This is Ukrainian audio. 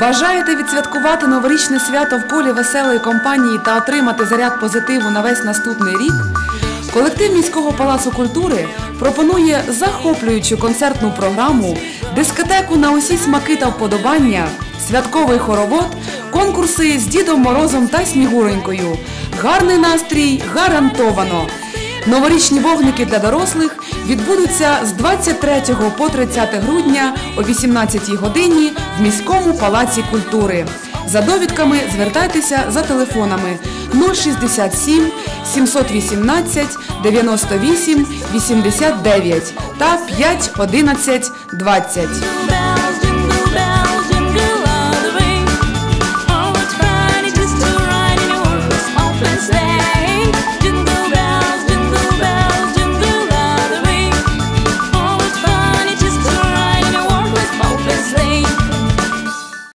Бажаєте відсвяткувати новорічне свято в колі веселої компанії та отримати заряд позитиву на весь наступний рік? Колектив міського палацу культури пропонує захоплюючу концертну програму, дискотеку на усі смаки та вподобання, святковий хоровод, конкурси з Дідом Морозом та Снігуренькою. Гарний настрій гарантовано. Новорічні вогники для дорослих відбудуться з 23 по 30 грудня о 18 годині в міському палаці культури. За довідками звертайтеся за телефонами 067 718 98 89 та 5 11 20.